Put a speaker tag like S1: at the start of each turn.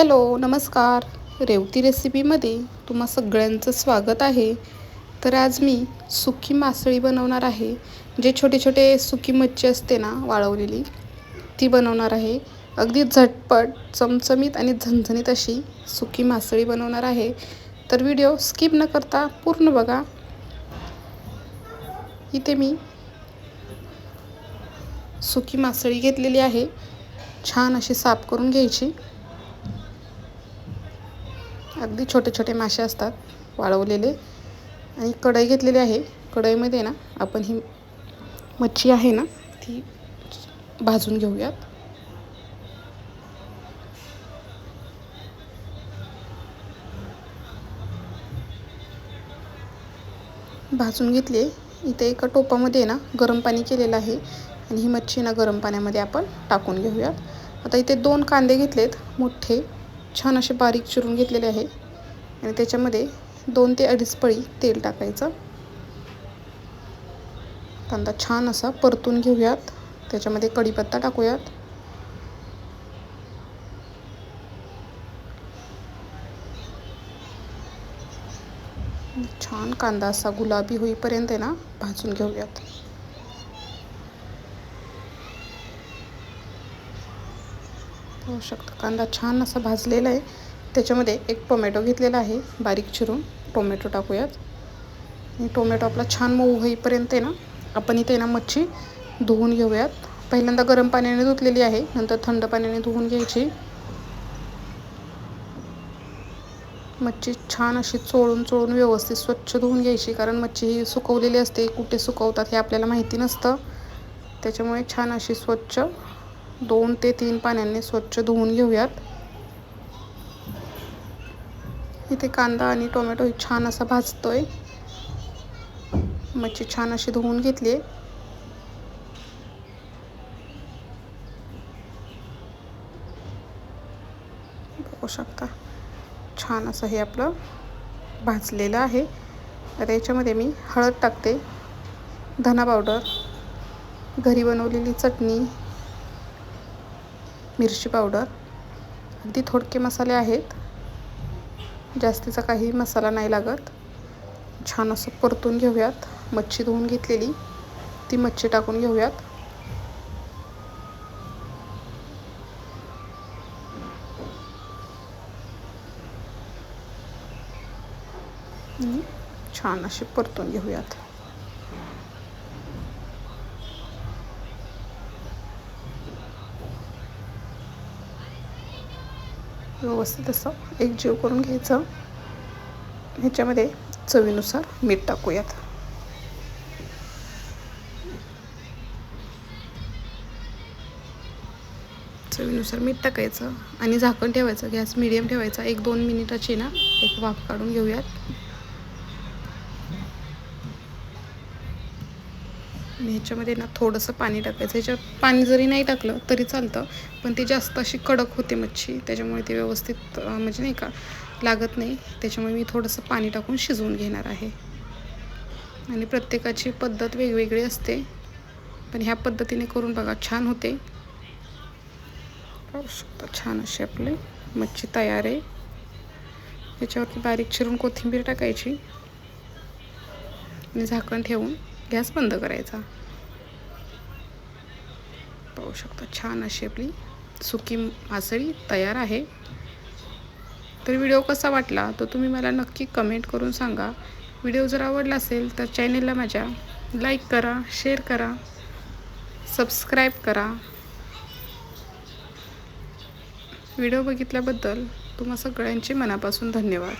S1: Hello नमस्कार. रेवती रेसिपीमध्ये तुम्हा सगळ्यांचं स्वागत आहे. तर आज मी सुकी मासळी बनवणार आहे. जे छोटे छोटे सुकी मच्छी असते ना वाळवलेली ती बनवणार आहे. अगदी झटपट चमचमीत आणि झणझणीत अशी सुकी मासळी बनवणार आहे. तर व्हिडिओ स्किप न करता पूर्ण बघा. इथे मी सुकी मासळी घेतलेली आहे. छान अशी साफ करून घ्यायची. अगदी छोटे छोटे मासे असतात वाळवलेले. आणि कढई घेतलेली आहे. कढईमध्ये ना आपण ही मच्छी आहे ना ती भाजून घेऊयात. भाजून घेतली. इथे एका टोपामध्ये ना गरम पाणी केलेलं आहे. आणि ही मच्छी ना गरम पाण्यामध्ये आपण टाकून घेऊयात. आता इथे दोन कांदे घेतलेत मोठे छान असे बारीक चिरून घेतलेले आहे. आणि त्याच्यामध्ये दोन ते अडीच पळी तेल टाकायचं. कांदा छान असा परतून घेऊयात. त्याच्यामध्ये कढीपत्ता टाकूयात. छान कांदा असा गुलाबी होईपर्यंत आहे ना भाजून घेऊयात. पाहू शकता कांदा छान असा भाजलेला आहे. त्याच्यामध्ये एक टोमॅटो घेतलेला आहे. बारीक चिरून टोमॅटो टाकूयात. आणि टोमॅटो आपला छान मऊ होईपर्यंत आहे ना आपण इथे ना मच्छी धुवून घेऊयात. पहिल्यांदा गरम पाण्याने धुतलेली आहे नंतर थंड पाण्याने धुवून घ्यायची. मच्छी छान अशी चोळून चोळून व्यवस्थित स्वच्छ धुवून घ्यायची कारण मच्छी ही सुकवलेली असते. कुठे सुकवतात हे आपल्याला माहिती नसतं. त्याच्यामुळे छान अशी स्वच्छ दोन ते तीन पाण्याने स्वच्छ धुवून घेऊयात. इथे कांदा आणि टोमॅटो छान असा भाजतोय. मच्छी छान अशी धुवून घेतली आहे बघू शकता छान असं हे आपलं भाजलेलं आहे. आता याच्यामध्ये मी हळद टाकते. धना पावडर घरी बनवलेली चटणी मिरची पावडर. अगदी थोडके मसाले आहेत. जास्तीचा काही मसाला नाही लागत. छान असं परतून घेऊयात. मच्छी धुवून घेतलेली. ती मच्छी टाकून घेऊयात. छान अशी परतून घेऊयात. व्यवस्थित असं एक जीव करून घ्यायचं. ह्याच्यामध्ये चवीनुसार मीठ टाकूयात. चवीनुसार मीठ टाकायचं आणि झाकण ठेवायचं गॅस मिडियम ठेवायचा. एक दोन मिनिटाची ना एक वाफ काढून घेऊयात. ह्याच्यामध्ये ना थोडंसं पाणी टाकायचं. ह्याच्यात पाणी जरी नाही टाकलं तरी चालतं पण ती जास्त अशी कडक होते मच्छी. त्याच्यामुळे ती व्यवस्थित म्हणजे नाही का लागत नाही. त्याच्यामुळे मी थोडंसं पाणी टाकून शिजवून घेणार आहे. आणि प्रत्येकाची पद्धत वेगवेगळी असते. पण ह्या पद्धतीने करून बघा छान होते. पाहू शकता छान अशी आपली मच्छी तयार आहे. त्याच्यावरती बारीक चिरून कोथिंबीर टाकायची. आणि झाकण ठेवून गॅस बंद करायचा. पाहू शकता छान अशी आपली सुकी मासळी तयार आहे. तर व्हिडिओ कसा वाटला तो तुम्ही मला नक्की कमेंट करून सांगा. व्हिडिओ जर आवडला असेल तर चॅनेलला माझ्या लाईक करा शेअर करा सबस्क्राईब करा. व्हिडिओ बघितल्याबद्दल तुम्हा सगळ्यांचे मनापासून धन्यवाद.